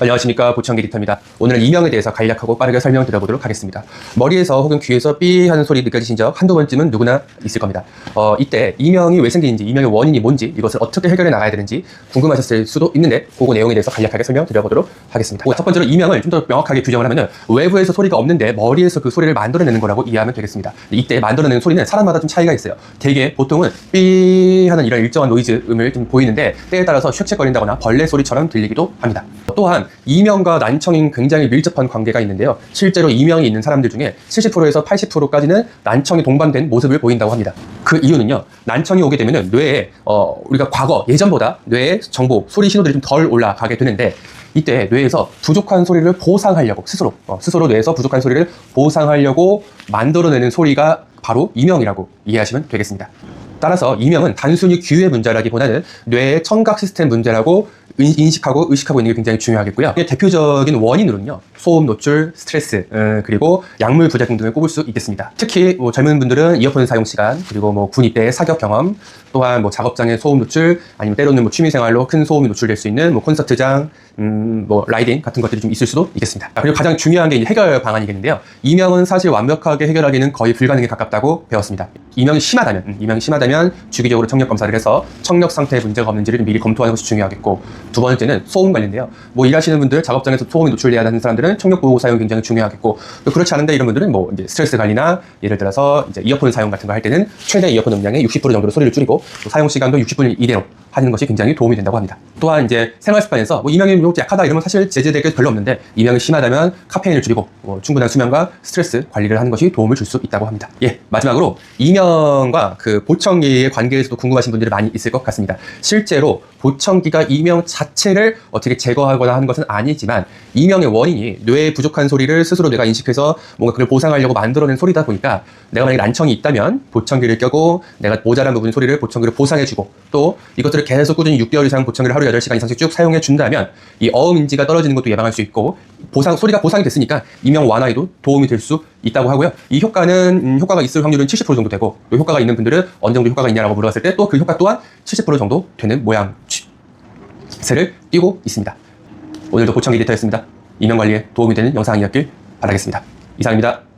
안녕하십니까 보청기 리터입니다. 오늘은 이명에 대해서 간략하고 빠르게 설명드려보도록 하겠습니다. 머리에서 혹은 귀에서 삐 하는 소리 느껴지신 적 한두 번쯤은 누구나 있을 겁니다. 어, 이때 이명이 왜 생기는지 이명의 원인이 뭔지 이것을 어떻게 해결해 나가야 되는지 궁금하셨을 수도 있는데 그거 내용에 대해서 간략하게 설명드려보도록 하겠습니다. 첫 번째로 이명을 좀 더 명확하게 규정을 하면 은 외부에서 소리가 없는데 머리에서 그 소리를 만들어내는 거라고 이해하면 되겠습니다. 이때 만들어내는 소리는 사람마다 좀 차이가 있어요. 대개 보통은 삐 하는 이런 일정한 노이즈 음을 좀 보이는데 때에 따라서 쉑쉑거린다거나 벌레 소리처럼 들리기도 합니다. 또한 이명과 난청인 굉장히 밀접한 관계가 있는데요. 실제로 이명이 있는 사람들 중에 70%에서 80%까지는 난청이 동반된 모습을 보인다고 합니다. 그 이유는요. 난청이 오게 되면은 뇌에 어, 우리가 과거 예전보다 뇌에 정보, 소리 신호들이 좀 덜 올라가게 되는데 이때 뇌에서 부족한 소리를 보상하려고 스스로 어, 스스로 뇌에서 부족한 소리를 보상하려고 만들어내는 소리가 바로 이명이라고 이해하시면 되겠습니다. 따라서 이명은 단순히 귀의 문제라기보다는 뇌의 청각 시스템 문제라고 인- 인식하고 의식하고 있는 게 굉장히 중요하겠고요. 대표적인 원인으로는요, 소음 노출, 스트레스, 음, 그리고 약물 부작용 등을 꼽을 수 있겠습니다. 특히 뭐 젊은 분들은 이어폰 사용 시간, 그리고 뭐 군 입대의 사격 경험, 또한 뭐 작업장의 소음 노출, 아니면 때로는 뭐 취미 생활로 큰 소음이 노출될 수 있는 뭐 콘서트장, 음, 뭐 라이딩 같은 것들이 좀 있을 수도 있겠습니다. 아, 그리고 가장 중요한 게 해결 방안이겠는데요. 이명은 사실 완벽하게 해결하기는 거의 불가능에 가깝다고 배웠습니다. 이명이 심하다면, 음, 이명이 심하다면 주기적으로 청력 검사를 해서 청력 상태에 문제가 없는지를 좀 미리 검토하는 것이 중요하겠고 두 번째는 소음 관리인데요. 뭐 일하시는 분들 작업장에서 소음이 노출돼야 하는 사람들은 청력 보호 사용 굉장히 중요하겠고 또 그렇지 않은데 이런 분들은 뭐 이제 스트레스 관리나 예를 들어서 이제 이어폰 사용 같은 거 할 때는 최대 이어폰 음량의 60% 정도로 소리를 줄이고 또 사용 시간도 60분 이내로 하는 것이 굉장히 도움이 된다고 합니다. 또한 이제 생활 습관에서 뭐 이명이 좀 약하다 이러면 사실 제재될 게 별로 없는데 이명이 심하다면 카페인을 줄이고 뭐 충분한 수면과 스트레스 관리를 하는 것이 도움을 줄 수 있다고 합니다. 예, 마지막으로 이명과 그 보청기의 관계에서도 궁금하신 분들이 많이 있을 것 같습니다. 실제로 보청기가 이명 자체를 어떻게 제거하거나 하는 것은 아니지만 이명의 원인이 뇌에 부족한 소리를 스스로 뇌가 인식해서 뭔가 그걸 보상하려고 만들어낸 소리다 보니까 내가 만약에 난청이 있다면 보청기를 껴고 내가 모자란 부분 소리를 보청기로 보상해주고 또 이것들을 계속 꾸준히 6개월 이상 보청기를 하루 8시간 이상씩 쭉 사용해 준다면 이 어음 인지가 떨어지는 것도 예방할 수 있고 보상 소리가 보상이 됐으니까 이명 완화에도 도움이 될 수 있다고 하고요. 이 효과는 음, 효과가 있을 확률은 70% 정도 되고 또 효과가 있는 분들은 어느 정도 효과가 있냐라고 물어봤을 때 또 그 효과 또한 70% 정도 되는 모양 새를 띄고 있습니다. 오늘도 보청기 리터였습니다. 이명 관리에 도움이 되는 영상이었길 바라겠습니다. 이상입니다.